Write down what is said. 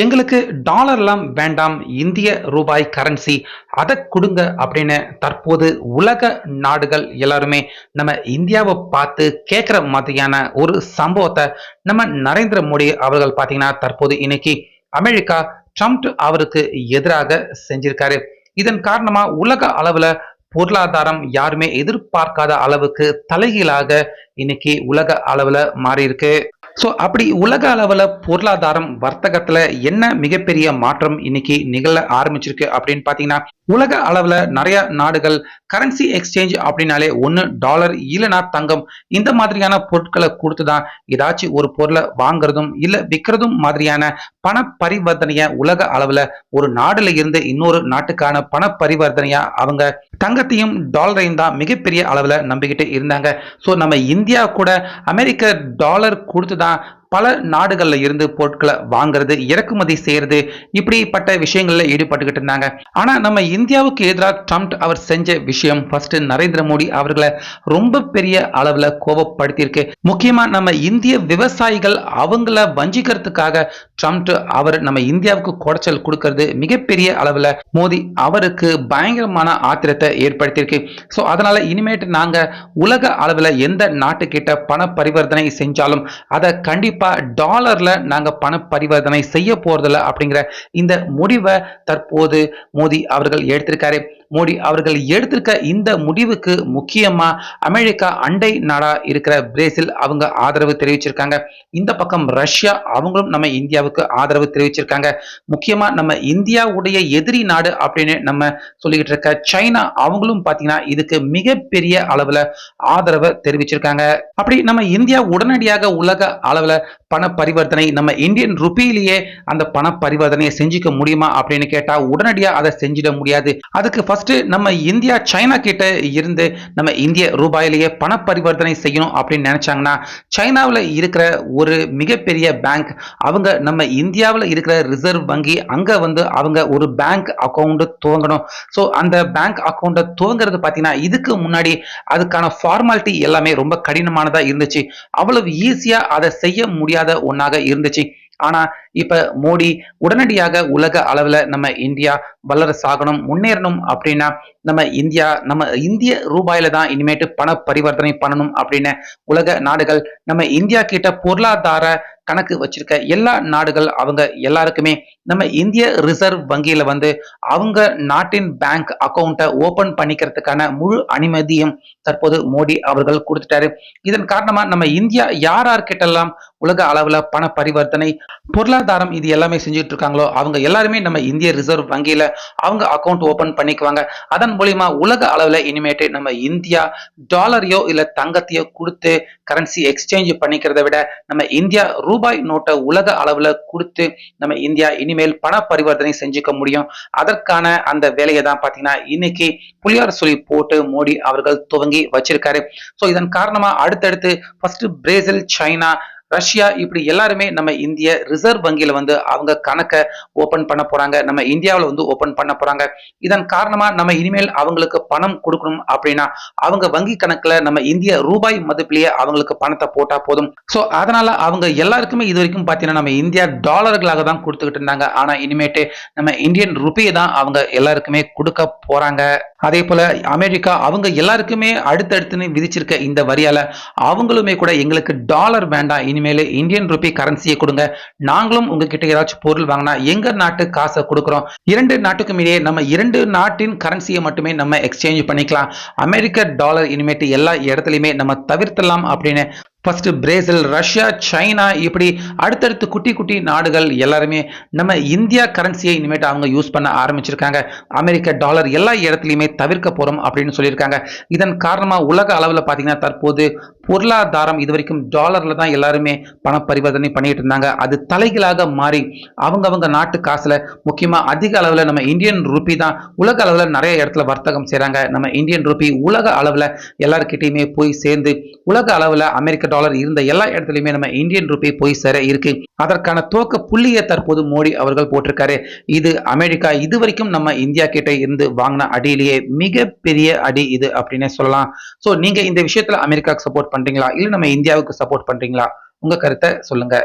எங்களுக்கு டாலர்லாம் வேண்டாம் இந்திய ரூபாய் கரன்சி அதை கொடுங்க அப்படின்னு தற்போது உலக நாடுகள் எல்லாருமே நம்ம இந்தியாவை பார்த்து கேட்குற மாதிரியான ஒரு சம்பவத்தை நம்ம நரேந்திர மோடி அவர்கள் பார்த்தீங்கன்னா தற்போது இன்னைக்கு அமெரிக்கா ட்ரம்ப் அவருக்கு எதிராக செஞ்சிருக்காரு. இதன் காரணமா உலக அளவுல பொருளாதாரம் யாருமே எதிர்பார்க்காத அளவுக்கு தலைகீழாக இன்னைக்கு உலக அளவுல மாறி இருக்கு ஸோ அப்படி உலக அளவில் பொருளாதாரம் வர்த்தகத்தில் என்ன மிகப்பெரிய மாற்றம் இன்னைக்கு நிகழ ஆரம்பிச்சிருக்கு அப்படின்னு பார்த்தீங்கன்னா உலக அளவில் நிறைய நாடுகள் கரன்சி எக்ஸ்சேஞ்ச் அப்படின்னாலே ஒன்று டாலர் இல்லைனா தங்கம் இந்த மாதிரியான பொருட்களை கொடுத்து தான் ஏதாச்சும் ஒரு பொருளை வாங்குறதும் இல்லை விற்கிறதும் மாதிரியான பண பரிவர்த்தனையை உலக அளவில் ஒரு நாடுல இருந்து இன்னொரு நாட்டுக்கான பண பரிவர்த்தனையா அவங்க தங்கத்தையும் டாலரையும் தான் மிகப்பெரிய அளவில் நம்பிக்கிட்டு இருந்தாங்க. ஸோ நம்ம இந்தியா கூட அமெரிக்க டாலர் கொடுத்து தான் kita பல நாடுகள்ல இருந்து பொருட்களை வாங்குறது இறக்குமதி செய்யறது இப்படிப்பட்ட விஷயங்கள்ல ஈடுபட்டுக்கிட்டு இருந்தாங்க. ஆனா நம்ம இந்தியாவுக்கு எதிராக ட்ரம்ப் அவர் செஞ்ச விஷயம் ஃபர்ஸ்ட் நரேந்திர மோடி அவர்களை ரொம்ப பெரிய அளவுல கோபப்படுத்தியிருக்கு. முக்கியமா நம்ம இந்திய விவசாயிகள் அவங்கள வஞ்சிக்கிறதுக்காக ட்ரம்ப் அவர் நம்ம இந்தியாவுக்கு குடைச்சல் கொடுக்கறது மிகப்பெரிய அளவுல மோடி அவருக்கு பயங்கரமான ஆத்திரத்தை ஏற்படுத்தியிருக்கு. ஸோ அதனால இனிமேட்டு நாங்க உலக அளவுல எந்த நாட்டுக்கிட்ட பண பரிவர்த்தனை செஞ்சாலும் அதை கண்டிப்பா டாலர்ல நாங்க பண பரிவர்த்தனை செய்ய போறதில்ல அப்படிங்கிற இந்த முடிவை தற்போது மோடி அவர்கள் எடுத்திருக்காரு. மோடி அவர்கள் எடுத்திருக்க இந்த முடிவுக்கு முக்கியமா அமெரிக்கா அண்டை நாடா இருக்கிற பிரேசில் அவங்க ஆதரவு தெரிவிச்சிருக்காங்க. இந்த பக்கம் ரஷ்யா அவங்களும் நம்ம இந்தியாவுக்கு ஆதரவு தெரிவிச்சிருக்காங்க. முக்கியமா நம்ம இந்தியாவுடைய எதிரி நாடு அப்படின்னு நம்ம சொல்லிக்கிட்டு இருக்க சைனா அவங்களும் பாத்தீங்கன்னா இதுக்கு மிகப்பெரிய அளவுல ஆதரவை தெரிவிச்சிருக்காங்க. அப்படி நம்ம இந்தியா உடனடியாக உலக அளவுல பண பரிவர்த்தனை நம்ம இந்தியன் ருபியிலேயே அந்த பண பரிவர்த்தனையை செஞ்சுக்க முடியுமா அப்படின்னு கேட்டா உடனடியா அதை செஞ்சிட முடியாது. அதுக்கு ஃபர்ஸ்ட் நம்ம இந்தியா சைனா கிட்ட இருந்து நம்ம இந்திய ரூபாயிலேயே பண பரிவர்த்தனை செய்யணும் அப்படின்னு நினைச்சாங்கன்னா சைனாவில் இருக்கிற ஒரு மிகப்பெரிய பேங்க் அவங்க நம்ம இந்தியாவில் இருக்கிற ரிசர்வ் வங்கி அங்கே வந்து அவங்க ஒரு பேங்க் அக்கௌண்ட் துவங்கணும். ஸோ அந்த பேங்க் அக்கௌண்ட்டை துவங்குறது பார்த்தீங்கன்னா இதுக்கு முன்னாடி அதுக்கான ஃபார்மாலிட்டி எல்லாமே ரொம்ப கடினமானதாக இருந்துச்சு. அவ்வளவு ஈஸியாக அதை செய்ய முடியாத ஒன்றாக இருந்துச்சு. ஆனா இப்ப மோடி உடனடியாக உலக அளவுல நம்ம இந்தியா வல்லரசாகணும் முன்னேறணும் அப்படின்னா நம்ம இந்தியா நம்ம இந்திய ரூபாயில தான் இனிமேட்டு பண பரிவர்த்தனை பண்ணணும் அப்படின்னு உலக நாடுகள் நம்ம இந்தியா கிட்ட பொருளாதார கணக்கு வச்சிருக்க எல்லா நாடுகள் அவங்க எல்லாருக்குமே நம்ம இந்திய ரிசர்வ் வங்கியில வந்து அவங்க நாட்டின் பேங்க் அக்கௌண்ட்டை ஓபன் பண்ணிக்கிறதுக்கான முழு அனுமதியும் தற்போது மோடி அவர்கள் கொடுத்துட்டாரு. இதன் காரணமா நம்ம இந்தியா யார் யார்கிட்டெல்லாம் உலக அளவுல பண பரிவர்த்தனை பொருளாதார பொருளாதாரம் இது எல்லாமே செஞ்சுட்டு இருக்காங்களோ அவங்க எல்லாருமே நம்ம இந்திய ரிசர்வ் வங்கியில அவங்க அக்கௌண்ட் ஓபன் பண்ணிக்குவாங்க. அதன் மூலியமா உலக அளவுல இனிமேட்டு நம்ம இந்தியா டாலரையோ இல்ல தங்கத்தையோ கொடுத்து கரன்சி எக்ஸ்சேஞ்ச் பண்ணிக்கிறத விட நம்ம இந்தியா ரூபாய் நோட்டை உலக அளவுல கொடுத்து நம்ம இந்தியா இனிமேல் பண பரிவர்த்தனை செஞ்சுக்க முடியும். அதற்கான அந்த வேலையை தான் பாத்தீங்கன்னா இன்னைக்கு புளியார் சொல்லி போட்டு மோடி அவர்கள் துவங்கி வச்சிருக்காரு. ஸோ இதன் காரணமா அடுத்தடுத்து ஃபர்ஸ்ட் பிரேசில் சைனா ரஷ்யா இப்படி எல்லாருமே நம்ம இந்திய ரிசர்வ் வங்கியில வந்து அவங்க கணக்கை ஓபன் பண்ண போறாங்க. நம்ம இந்தியாவில் வந்து ஓபன் பண்ண போறாங்க. இதன் காரணமா நம்ம இனிமேல் அவங்களுக்கு பணம் கொடுக்கணும் அப்படின்னா அவங்க வங்கி கணக்குல நம்ம இந்திய ரூபாய் மதிப்பிலேயே அவங்களுக்கு பணத்தை போட்டா போதும். ஸோ அதனால அவங்க எல்லாருக்குமே இது வரைக்கும் பார்த்தீங்கன்னா நம்ம இந்தியா டாலர்களாக தான் கொடுத்துக்கிட்டு இருந்தாங்க. ஆனா இனிமேட்டு நம்ம இந்தியன் ருபியை தான் அவங்க எல்லாருக்குமே கொடுக்க போறாங்க. அதே போல அமெரிக்கா அவங்க எல்லாருக்குமே அடுத்தடுத்துன்னு விதிச்சிருக்க இந்த வரியால அவங்களுமே கூட எங்களுக்கு டாலர் வேண்டாம். இனிமேல் இந்தியன் ருபி கரன்சியை கொடுங்க. நாங்களும் உங்ககிட்ட ஏதாச்சும் பொருள் வாங்கினா எங்க நாட்டு காசை கொடுக்குறோம். இரண்டு நாட்டுக்கும் இடையே நம்ம இரண்டு நாட்டின் கரன்சியை மட்டுமே நம்ம எக்ஸ்சேஞ்ச் பண்ணிக்கலாம். அமெரிக்க டாலர் இனிமேட்டு எல்லா இடத்துலையுமே நம்ம தவிர்த்தலாம் அப்படின்னு ஃபஸ்ட்டு பிரேசில் ரஷ்யா சைனா இப்படி அடுத்தடுத்து குட்டி குட்டி நாடுகள் எல்லாருமே நம்ம இந்தியா கரன்சியை இனிமேட்டு அவங்க யூஸ் பண்ண ஆரம்பிச்சிருக்காங்க. அமெரிக்க டாலர் எல்லா இடத்துலையுமே தவிர்க்க போகிறோம் அப்படின்னு சொல்லியிருக்காங்க. இதன் காரணமாக உலக அளவில் பார்த்தீங்கன்னா தற்போது பொருளாதாரம் இது வரைக்கும் டாலரில் தான் எல்லாருமே பண பரிவர்த்தனை பண்ணிட்டு இருந்தாங்க. அது தலைகளாக மாறி அவங்கவங்க நாட்டு காசில் முக்கியமாக அதிக அளவில் நம்ம இந்தியன் ருபி தான் உலக அளவில் நிறைய இடத்துல வர்த்தகம் செய்கிறாங்க நம்ம இந்தியன் ருபி உலக அளவில் எல்லாருக்கிட்டேயுமே போய் சேர்ந்து உலக அளவில் அமெரிக்க டாலர் இருந்த எல்லா இடத்துலையுமே நம்ம இந்தியன் ரூபி போய் சேர இருக்கு. அதற்கான துவக்க புள்ளியை தற்போது மோடி அவர்கள் போட்டிருக்காரு. இது அமெரிக்கா இது வரைக்கும் நம்ம இந்தியா கிட்ட இருந்து வாங்கின அடியிலேயே மிகப்பெரிய அடி இது அப்படின்னே சொல்லலாம். ஸோ நீங்க இந்த விஷயத்துல அமெரிக்காவுக்கு சப்போர்ட் பண்றீங்களா? இல்லை நம்ம இந்தியாவுக்கு சப்போர்ட் பண்றீங்களா? உங்க கருத்தை சொல்லுங்க.